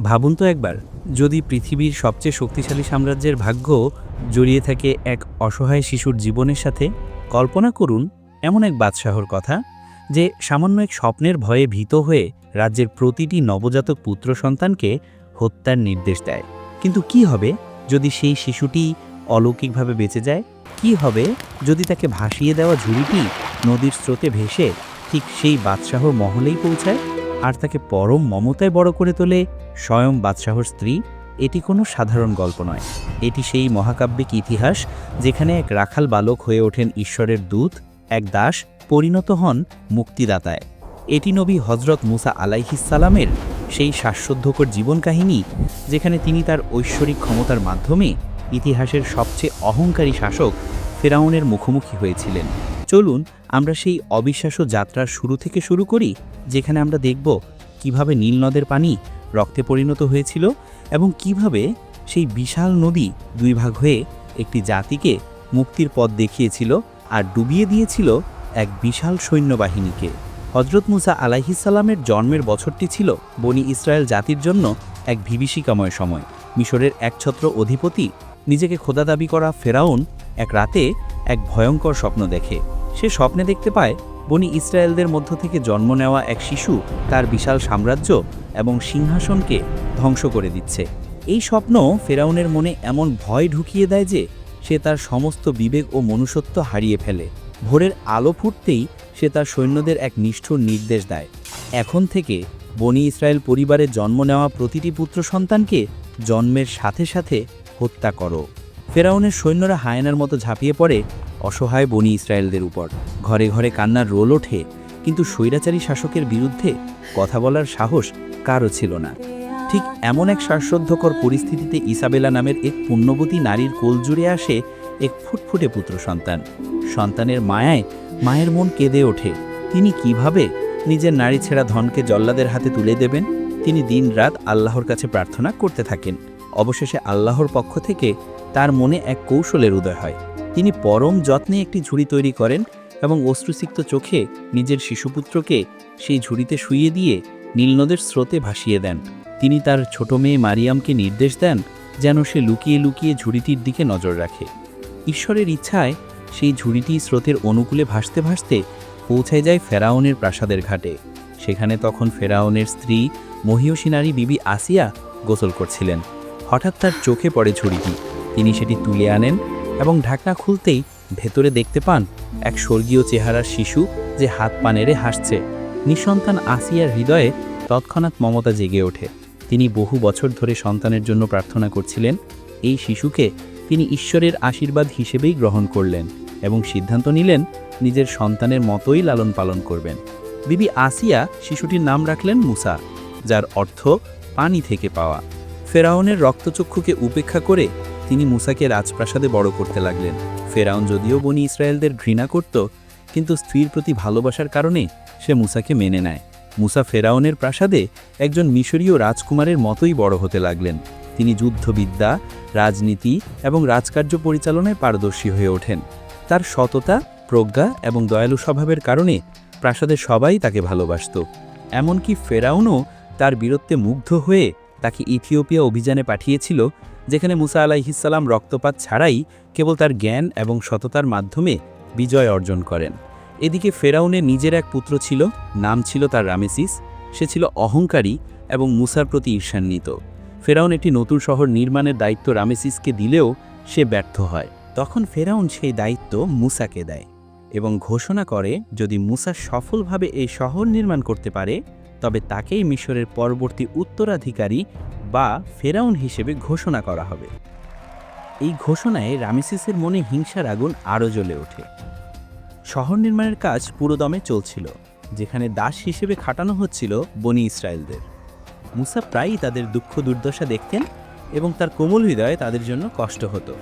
ভাবুন তো একবার, যদি পৃথিবীর সবচেয়ে শক্তিশালী সাম্রাজ্যের ভাগ্য জড়িয়ে থাকে এক অসহায় শিশুর জীবনের সাথে, কল্পনা করুন এমন এক বাদশাহর কথা যে সামান্য এক স্বপ্নের ভয়ে ভীত হয়ে রাজ্যের প্রতিটি নবজাতক পুত্র সন্তানকে হত্যার নির্দেশ দেয়। কিন্তু কি হবে যদি সেই শিশুটি অলৌকিকভাবে বেঁচে যায়? কি হবে যদি তাকে ভাসিয়ে দেওয়া ঝুড়িটি নদীর স্রোতে ভেসে ঠিক সেই বাদশাহর মহলেই পৌঁছায়? আর তাকে পরম মমতায় বড় করে তোলে স্বয়ং বাদশাহর স্ত্রী, এটি কোনো সাধারণ গল্প নয়। এটি সেই মহাকাব্যিক ইতিহাস যেখানে এক রাখাল বালক হয়ে ওঠেন ঈশ্বরের দূত, এক দাস পরিণত হন মুক্তিদাতায়। এটি নবী হজরত মুসা আলাইহিসালামের সেই শ্বাসরুদ্ধকর জীবন কাহিনী, যেখানে তিনি তার ঐশ্বরিক ক্ষমতার মাধ্যমে ইতিহাসের সবচেয়ে অহংকারী শাসক ফেরাউনের মুখোমুখি হয়েছিলেন। চলুন আমরা সেই অবিশ্বাস্য যাত্রার শুরু থেকে শুরু করি, যেখানে আমরা দেখব কীভাবে নীল নদের পানি রক্তে পরিণত হয়েছিল এবং কীভাবে সেই বিশাল নদী দুই ভাগ হয়ে একটি জাতিকে মুক্তির পথ দেখিয়েছিল আর ডুবিয়ে দিয়েছিল এক বিশাল সৈন্যবাহিনীকে। হজরত মুসা আলাইহিসাল্লামের জন্মের বছরটি ছিল বনি ইসরায়েল জাতির জন্য এক বিভীষিকাময় সময়। মিশরের একছত্র অধিপতি নিজেকে খোদা দাবি করা ফেরাউন এক রাতে এক ভয়ঙ্কর স্বপ্ন দেখে। সে স্বপ্নে দেখতে পায় বনি ইসরায়েলদের মধ্য থেকে জন্ম নেওয়া এক শিশু তার বিশাল সাম্রাজ্য এবং সিংহাসনকে ধ্বংস করে দিচ্ছে। এই স্বপ্ন ফেরাউনের মনে এমন ভয় ঢুকিয়ে দেয় যে সে তার সমস্ত বিবেক ও মনুষ্যত্ব হারিয়ে ফেলে। ভোরের আলো ফুটতেই সে তার সৈন্যদের এক নিষ্ঠুর নির্দেশ দেয়। এখন থেকে বনি ইসরায়েল পরিবারে জন্ম নেওয়া প্রতিটি পুত্র সন্তানকে জন্মের সাথে সাথে হত্যা করো। ফেরাউনের সৈন্যরা হায়নার মতো ঝাঁপিয়ে পড়ে অসহায় বনি ইসরায়েলদের উপর। ঘরে ঘরে কান্নার রোল ওঠে, কিন্তু স্বৈরাচারী শাসকের বিরুদ্ধে কথা বলার সাহস কারও ছিল না। ঠিক এমন এক শ্বাসরুদ্ধকর পরিস্থিতিতে ইসাবেলা নামের এক পুণ্যবতী নারীর কোল জুড়ে আসে এক ফুটফুটে পুত্র সন্তান। সন্তানের মায়ায় মায়ের মন কেঁদে ওঠে। তিনি কীভাবে নিজের নারী ছেঁড়া ধনকে জল্লাদের হাতে তুলে দেবেন? তিনি দিনরাত আল্লাহর কাছে প্রার্থনা করতে থাকেন। অবশেষে আল্লাহর পক্ষ থেকে তার মনে এক কৌশলের উদয় হয়। তিনি পরম যত্নে একটি ঝুড়ি তৈরি করেন এবং অশ্রুসিক্ত চোখে নিজের শিশুপুত্রকে সেই ঝুড়িতে শুইয়ে দিয়ে নীলনদের স্রোতে ভাসিয়ে দেন। তিনি তার ছোট মেয়ে মারিয়ামকে নির্দেশ দেন যেন সে লুকিয়ে লুকিয়ে ঝুড়িটির দিকে নজর রাখে। ঈশ্বরের ইচ্ছায় সেই ঝুড়িটি স্রোতের অনুকূলে ভাসতে ভাসতে পৌঁছায় যায় ফেরাউনের প্রাসাদের ঘাটে। সেখানে তখন ফেরাউনের স্ত্রী, মহিয়সী নারী বিবি আসিয়া গোসল করছিলেন। হঠাৎ তার চোখে পড়ে ঝুড়িটি। তিনি সেটি তুলে আনেন এবং ঢাকনা খুলতেই ভেতরে দেখতে পান এক স্বর্গীয় চেহারার শিশু যে হাত পা নেড়ে হাসছে। নিঃসন্তান আসিয়ার হৃদয়ে তৎক্ষণাৎ মমতা জেগে ওঠে। তিনি বহু বছর ধরে সন্তানের জন্য প্রার্থনা করছিলেন। এই শিশুকে তিনি ঈশ্বরের আশীর্বাদ হিসেবেই গ্রহণ করলেন এবং সিদ্ধান্ত নিলেন নিজের সন্তানের মতোই লালন পালন করবেন। বিবি আসিয়া শিশুটির নাম রাখলেন মুসা, যার অর্থ পানি থেকে পাওয়া। ফেরাউনের রক্তচক্ষুকে উপেক্ষা করে তিনি মুসাকে রাজপ্রাসাদে বড় করতে লাগলেন। ফেরাউন যদিও বনি ইসরায়েলদের ঘৃণা করত, কিন্তু স্ত্রীর প্রতি ভালোবাসার কারণে সে মুসাকে মেনে নেয়। মুসা ফেরাউনের প্রাসাদে একজন মিশরীয় রাজকুমারের মতোই বড় হতে লাগলেন। তিনি যুদ্ধবিদ্যা, রাজনীতি এবং রাজকার্য পরিচালনায় পারদর্শী হয়ে ওঠেন। তার সততা, প্রজ্ঞা এবং দয়ালু স্বভাবের কারণে প্রাসাদের সবাই তাকে ভালোবাসত। এমনকি ফেরাউনও তার বীরত্বে মুগ্ধ হয়ে তাকে ইথিওপিয়া অভিযানে পাঠিয়েছিল যেখানে মুসা আলাইহিসাল্লাম রক্তপাত ছাড়াই কেবল তার জ্ঞান এবং সততার মাধ্যমে বিজয় অর্জন করেন। এদিকে ফেরাউনের নিজের এক পুত্র ছিল, নাম ছিল তার রামেসিস। সে ছিল অহংকারী এবং মুসার প্রতি ঈর্ষান্বিত। ফেরাউন একটি নতুন শহর নির্মাণের দায়িত্ব রামেসিসকে দিলেও সে ব্যর্থ হয়। তখন ফেরাউন সেই দায়িত্ব মুসাকে দেয় এবং ঘোষণা করে, যদি মুসা সফলভাবে এই শহর নির্মাণ করতে পারে, তবে তাকেই মিশরের পরবর্তী উত্তরাধিকারী বা ফেরাউন হিসেবে ঘোষণা করা হবে। এই ঘোষণায় রামেসিসের মনে হিংসার আগুন আরও জ্বলে ওঠে। শহর নির্মাণের কাজ পুরোদমে চলছিল, যেখানে দাস হিসেবে খাটানো হচ্ছিল বনি ইসরায়েলদের। মুসা প্রায়ই তাদের দুঃখ দুর্দশা দেখতেন এবং তার কোমল হৃদয়ে তাদের জন্য কষ্ট হতো।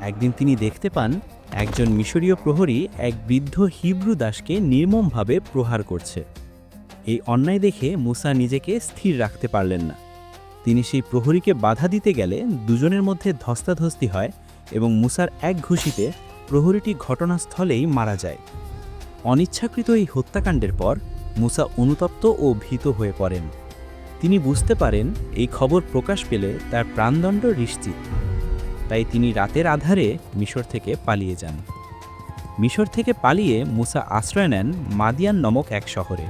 একদিন তিনি দেখতে পান, একজন মিশরীয় প্রহরী এক বৃদ্ধ হিব্রু দাসকে নির্মমভাবে প্রহার করছে। এই অন্যায় দেখে মুসা নিজেকে স্থির রাখতে পারলেন না। তিনি সেই প্রহরীকে বাধা দিতে গেলে দুজনের মধ্যে ধস্তাধস্তি হয় এবং মুসার এক ঘুষিতে প্রহরীটি ঘটনাস্থলেই মারা যায়। অনিচ্ছাকৃত এই হত্যাকাণ্ডের পর মুসা অনুতপ্ত ও ভীত হয়ে পড়েন। তিনি বুঝতে পারেন এই খবর প্রকাশ পেলে তার প্রাণদণ্ড নিশ্চিত। তাই তিনি রাতের আধারে মিশর থেকে পালিয়ে যান। মিশর থেকে পালিয়ে মুসা আশ্রয় নেন মাদিয়ান নামক এক শহরে।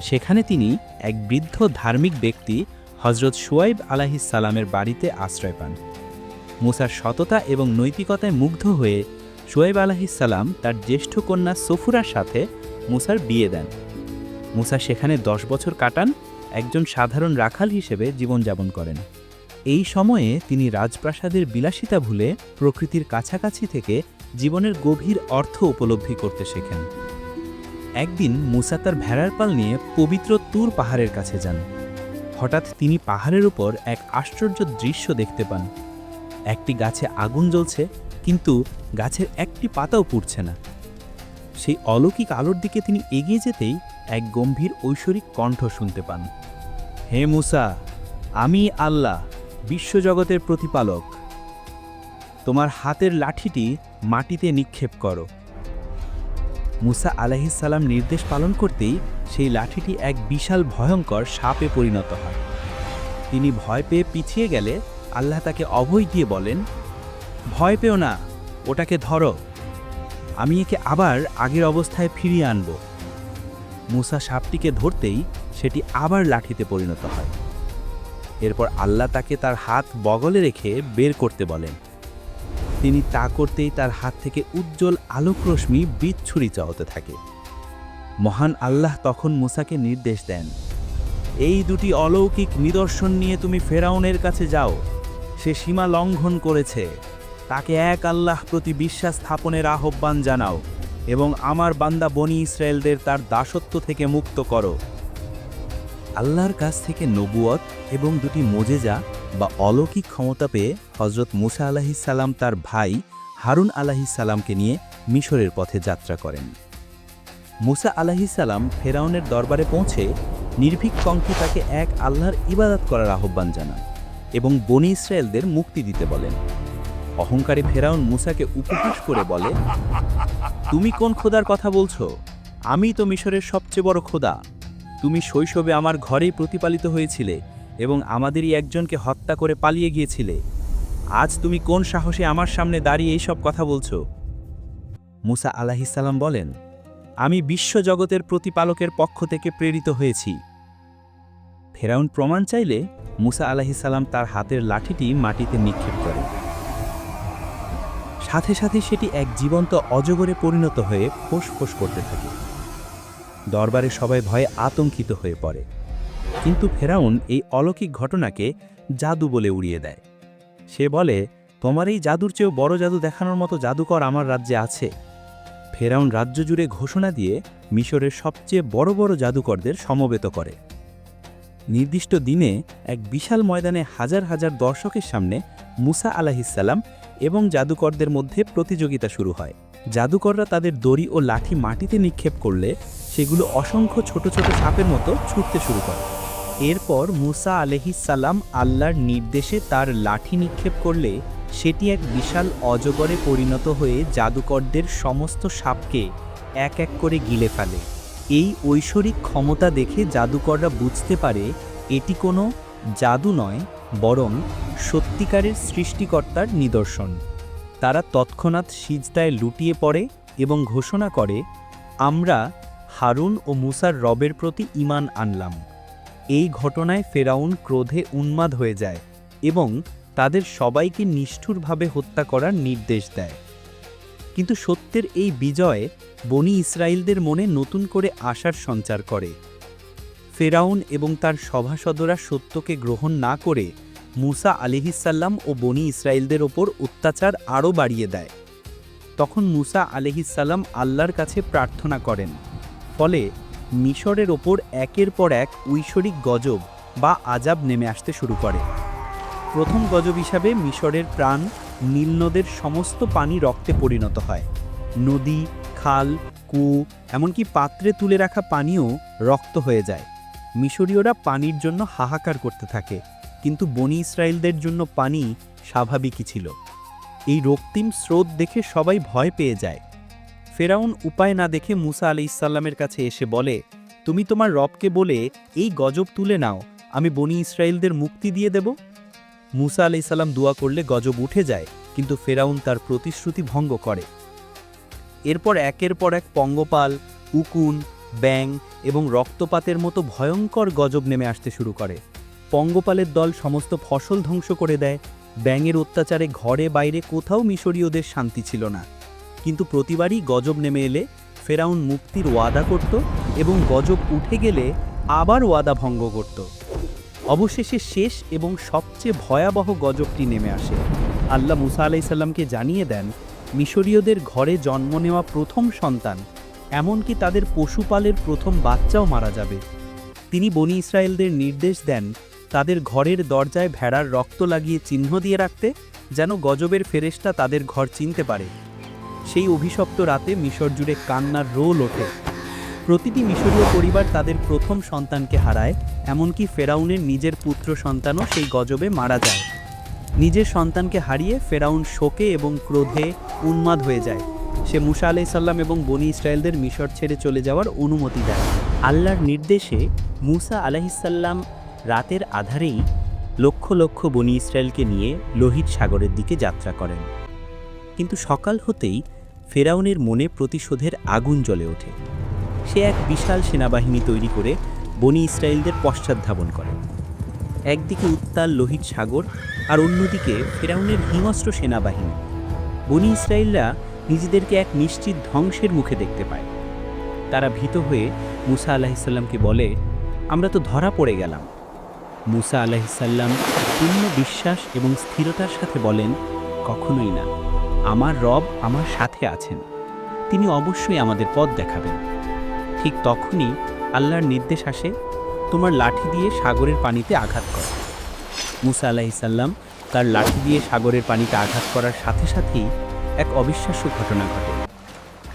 সেখানে তিনি এক বৃদ্ধ ধার্মিক ব্যক্তি হজরত সুয়াইব সালামের বাড়িতে আশ্রয় পান। মুসার সততা এবং নৈতিকতায় মুগ্ধ হয়ে সুয়াইব সালাম তার জ্যেষ্ঠ কন্যা সফুরার সাথে মুসার বিয়ে দেন। মুসা সেখানে দশ বছর কাটান, একজন সাধারণ রাখাল হিসেবে জীবনযাপন করেন। এই সময়ে তিনি রাজপ্রাসাদের বিলাসিতা ভুলে প্রকৃতির কাছাকাছি থেকে জীবনের গভীর অর্থ উপলব্ধি করতে শেখেন। একদিন মুসা তার ভেড়ার পাল নিয়ে পবিত্র তুর পাহাড়ের কাছে যান। হঠাৎ তিনি পাহাড়ের উপর এক আশ্চর্য দৃশ্য দেখতে পান। একটি গাছে আগুন জ্বলছে, কিন্তু গাছের একটি পাতাও পুড়ছে না। সেই অলৌকিক আলোর দিকে তিনি এগিয়ে যেতেই এক গম্ভীর ঐশ্বরিক কণ্ঠ শুনতে পান। হে মুসা, আমি আল্লাহ, বিশ্বজগতের প্রতিপালক। তোমার হাতের লাঠিটি মাটিতে নিক্ষেপ করো। মুসা আলাহিসাল্লাম নির্দেশ পালন করতেই সেই লাঠিটি এক বিশাল ভয়ঙ্কর সাপে পরিণত হয়। তিনি ভয় পেয়ে পিছিয়ে গেলে আল্লাহ তাকে অভয় দিয়ে বলেন, ভয় পেও না, ওটাকে ধরো। আমি একে আবার আগের অবস্থায় ফিরিয়ে আনব। মুসা সাপটিকে ধরতেই সেটি আবার লাঠিতে পরিণত হয়। এরপর আল্লাহ তাকে তার হাত বগলে রেখে বের করতে বলেন। তিনি তা করতেই তার হাত থেকে উজ্জ্বল আলোক রশ্মি বিচ্ছুরিত হতে থাকে। মহান আল্লাহ তখন মুসাকে নির্দেশ দেন, এই দুটি অলৌকিক নিদর্শন নিয়ে তুমি ফেরাউনের কাছে যাও। সে সীমা লঙ্ঘন করেছে। তাকে এক আল্লাহ প্রতি বিশ্বাস স্থাপনের আহ্বান জানাও এবং আমার বান্দা বনি ইসরায়েলদের তার দাসত্ব থেকে মুক্ত করো। আল্লাহর কাছ থেকে নবুয়ত এবং দুটি মোজেজা বা অলৌকিক ক্ষমতা পেয়ে হজরত মুসা আলাহিসাল্লাম তার ভাই হারুন আলাহিসাল্লামকে নিয়ে মিশরের পথে যাত্রা করেন। মুসা আলাহিসাল্লাম ফেরাউনের দরবারে পৌঁছে নির্ভীক কণ্ঠে তাকে এক আল্লাহর ইবাদত করার আহ্বান জানান এবং বনি ইসরায়েলদের মুক্তি দিতে বলেন। অহংকারী ফেরাউন মুসাকে উপহাস করে বলে, তুমি কোন খোদার কথা বলছো? আমি তো মিশরের সবচেয়ে বড় খোদা। তুমি শৈশবে আমার ঘরেই প্রতিপালিত হয়েছিলে এবং আমাদেরই একজনকে হত্যা করে পালিয়ে গিয়েছিলে। আজ তুমি কোন সাহসে আমার সামনে দাঁড়িয়ে এইসব কথা বলছো? মুসা আলাহিসাল্লাম বলেন আমি বিশ্বজগতের প্রতিপালকের পক্ষ থেকে প্রেরিত হয়েছি। ফেরাউন প্রমাণ চাইলে মুসা আলাহিসাল্লাম তার হাতের লাঠিটি মাটিতে নিক্ষেপ করে। সাথে সাথে সেটি এক জীবন্ত অজগরে পরিণত হয়ে ফোঁস করতে থাকে। দরবারে সবাই ভয়ে আতঙ্কিত হয়ে পড়ে। কিন্তু ফেরাউন এই অলৌকিক ঘটনাকে জাদু বলে উড়িয়ে দেয়। সে বলে, তোমার এই জাদুর চেয়েও বড় জাদু দেখানোর মতো জাদুকর আমার রাজ্যে আছে? ফেরাউন রাজ্য জুড়ে ঘোষণা দিয়ে মিশরের সবচেয়ে বড় বড় জাদুকরদের সমবেত করে। নির্দিষ্ট দিনে এক বিশাল ময়দানে হাজার হাজার দর্শকের সামনে মুসা আলাহিসাল্লাম এবং জাদুকরদের মধ্যে প্রতিযোগিতা শুরু হয়। জাদুকররা তাদের দড়ি ও লাঠি মাটিতে নিক্ষেপ করলে সেগুলো অসংখ্য ছোট ছোট সাপের মতো ছুটতে শুরু করে। এরপর মুসা আলহিসাল্লাম আল্লাহর নির্দেশে তার লাঠি নিক্ষেপ করলে সেটি এক বিশাল অজগরে পরিণত হয়ে জাদুকরদের সমস্ত সাপকে এক এক করে গিলে ফেলে। এই ঐশ্বরিক ক্ষমতা দেখে জাদুকররা বুঝতে পারে এটি কোনো জাদু নয়, বরং সত্যিকারের সৃষ্টিকর্তার নিদর্শন। তারা তৎক্ষণাৎ সিজদায় লুটিয়ে পড়ে এবং ঘোষণা করে, আমরা হারুন ও মুসার রবের প্রতি ইমান আনলাম। এই ঘটনায় ফেরাউন ক্রোধে উন্মাদ হয়ে যায় এবং তাদের সবাইকে নিষ্ঠুরভাবে হত্যা করার নির্দেশ দেয়। কিন্তু সত্যের এই বিজয় বনি ইসরায়েলদের মনে নতুন করে আশার সঞ্চার করে। ফেরাউন এবং তার সভাসদরা সত্যকে গ্রহণ না করে মুসা আলিহিসাল্লাম ও বনি ইসরায়েলদের ওপর অত্যাচার আরও বাড়িয়ে দেয়। তখন মুসা আলিহিসাল্লাম আল্লাহর কাছে প্রার্থনা করেন। ফলে মিশরের ওপর একের পর এক ঐশ্বরিক গজব বা আজাব নেমে আসতে শুরু করে। প্রথম গজব হিসাবে মিশরের প্রাণ নীলনদের সমস্ত পানি রক্তে পরিণত হয়। নদী, খাল, কুয়ো এমনকি পাত্রে তুলে রাখা পানিও রক্ত হয়ে যায়। মিশরীয়রা পানির জন্য হাহাকার করতে থাকে, কিন্তু বনি ইসরায়েলদের জন্য পানি স্বাভাবিকই ছিল। এই রক্তিম স্রোত দেখে সবাই ভয় পেয়ে যায়। ফেরাউন উপায় না দেখে মুসা আলি ইসাল্লামের কাছে এসে বলে, তুমি তোমার রবকে বলে এই গজব তুলে নাও, আমি বনি ইসরায়েলদের মুক্তি দিয়ে দেব? মুসা আলাইসাল্লাম দোয়া করলে গজব উঠে যায়, কিন্তু ফেরাউন তার প্রতিশ্রুতি ভঙ্গ করে। এরপর একের পর এক পঙ্গপাল, উকুন, ব্যাং এবং রক্তপাতের মতো ভয়ঙ্কর গজব নেমে আসতে শুরু করে। পঙ্গপালের দল সমস্ত ফসল ধ্বংস করে দেয়, ব্যাঙের অত্যাচারে ঘরে বাইরে কোথাও মিশরীয়দের শান্তি ছিল না। কিন্তু প্রতিবারই গজব নেমে এলে ফেরাউন মুক্তির ওয়াদা করত এবং গজব উঠে গেলে আবার ওয়াদা ভঙ্গ করত। অবশেষে শেষ এবং সবচেয়ে ভয়াবহ গজবটি নেমে আসে। আল্লাহ মুসা আলাইসাল্লামকে জানিয়ে দেন, মিশরীয়দের ঘরে জন্ম নেওয়া প্রথম সন্তান, এমনকি তাদের পশুপালের প্রথম বাচ্চাও মারা যাবে। তিনি বনি ইসরায়েলদের নির্দেশ দেন, তাদের ঘরের দরজায় ভেড়ার রক্ত লাগিয়ে চিহ্ন দিয়ে রাখতে, যেন গজবের ফেরেশতা তাদের ঘর চিনতে পারে। সেই অভিশপ্ত রাতে মিশর জুড়ে কান্নার রোল ওঠে। প্রতিটি মিশরীয় পরিবার তাদের প্রথম সন্তানকে হারায়, এমনকি ফেরাউনের নিজের পুত্র সন্তানও সেই গজবে মারা যায়। নিজের সন্তানকে হারিয়ে ফেরাউন শোকে এবং ক্রোধে উন্মাদ হয়ে যায়। সে মুসা আলাইসাল্লাম এবং বনি ইসরায়েলদের মিশর ছেড়ে চলে যাওয়ার অনুমতি দেয়। আল্লাহর নির্দেশে মুসা আলাহিসাল্লাম রাতের আধারেই লক্ষ লক্ষ বনি ইসরায়েলকে নিয়ে লোহিত সাগরের দিকে যাত্রা করেন। কিন্তু সকাল হতেই ফেরাউনের মনে প্রতিশোধের আগুন জ্বলে ওঠে। সে এক বিশাল সেনাবাহিনী তৈরি করে বনি ইসরায়েলদের পশ্চাৎধাবন করে। একদিকে উত্তাল লোহিত সাগর আর অন্যদিকে ফেরাউনের হিংস্র সেনাবাহিনী। বনি ইসরায়েলরা নিজেদেরকে এক নিশ্চিত ধ্বংসের মুখে দেখতে পায়। তারা ভীত হয়ে মুসা আলাহিসাল্লামকে বলে, আমরা তো ধরা পড়ে গেলাম। মুসা আলাহিসাল্লাম পূর্ণ বিশ্বাস এবং স্থিরতার সাথে বলেন, কখনোই না। আমার রব আমার সাথে আছেন। তিনি অবশ্যই আমাদের পথ দেখাবেন। ঠিক তখনই আল্লাহর নির্দেশ আসে, তোমার লাঠি দিয়ে সাগরের পানিতে আঘাত কর। মুসা আলাহিসাল্লাম তার লাঠি দিয়ে সাগরের পানিতে আঘাত করার সাথে সাথেই এক অবিশ্বাস্য ঘটনা ঘটে।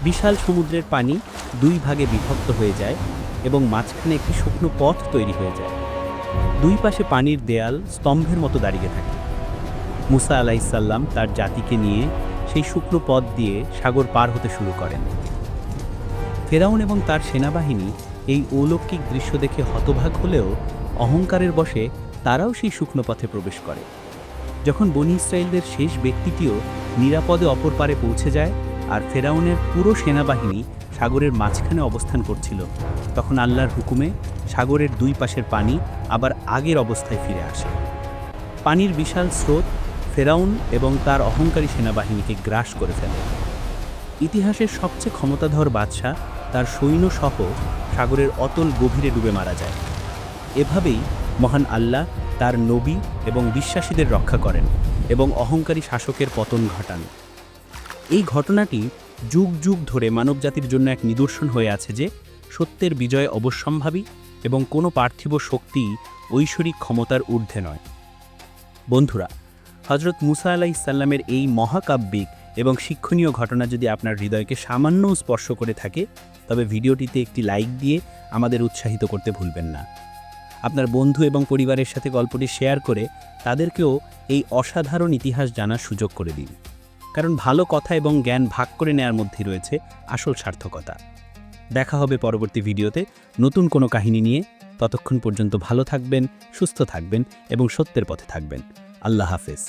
বিশাল সমুদ্রের পানি দুই ভাগে বিভক্ত হয়ে যায় এবং মাঝখানে একটি শুকনো পথ তৈরি হয়ে যায়। দুই পাশে পানির দেয়াল স্তম্ভের মতো দাঁড়িয়ে থাকে। মুসা আলাইসাল্লাম তার জাতিকে নিয়ে সেই শুকনো পথ দিয়ে সাগর পার হতে শুরু করেন। ফেরাউন এবং তার সেনাবাহিনী এই অলৌকিক দৃশ্য দেখে হতভাগ হলেও অহংকারের বশে তারাও সেই শুকনো পথে প্রবেশ করে। যখন বনি ইসরায়েলদের শেষ ব্যক্তিটিও নিরাপদে অপর পারে পৌঁছে যায় আর ফেরাউনের পুরো সেনাবাহিনী সাগরের মাঝখানে অবস্থান করছিল, তখন আল্লাহর হুকুমে সাগরের দুই পাশের পানি আবার আগের অবস্থায় ফিরে আসে। পানির বিশাল স্রোত ফেরাউন এবং তার অহংকারী সেনাবাহিনীকে গ্রাস করে ফেলে। ইতিহাসের সবচেয়ে ক্ষমতাধর বাদশাহ তার সৈন্যসহ সাগরের অতল গভীরে ডুবে মারা যায়। এভাবেই মহান আল্লাহ তার নবী এবং বিশ্বাসীদের রক্ষা করেন এবং অহংকারী শাসকের পতন ঘটান। এই ঘটনাটি যুগ যুগ ধরে মানবজাতির জন্য এক নিদর্শন হয়ে আছে যে, সত্যের বিজয় অবশ্যম্ভাবী এবং কোনো পার্থিব শক্তি ঐশ্বরিক ক্ষমতার ঊর্ধ্বে নয়। বন্ধুরা হজরত মুসা আলাহ ইসাল্লামের এই মহাকাব্যিক এবং শিক্ষণীয় ঘটনা যদি আপনার হৃদয়কে সামান্যও স্পর্শ করে থাকে, তবে ভিডিওটিতে একটি লাইক দিয়ে আমাদের উৎসাহিত করতে ভুলবেন না। আপনার বন্ধু এবং পরিবারের সাথে গল্পটি শেয়ার করে তাদেরকেও এই অসাধারণ ইতিহাস জানার সুযোগ করে দিন। কারণ ভালো কথা এবং জ্ঞান ভাগ করে নেয়ার মধ্যে রয়েছে আসল সার্থকতা। দেখা হবে পরবর্তী ভিডিওতে নতুন কোনো কাহিনী নিয়ে। ততক্ষণ পর্যন্ত ভালো থাকবেন, সুস্থ থাকবেন এবং সত্যের পথে থাকবেন। আল্লাহ হাফেজ।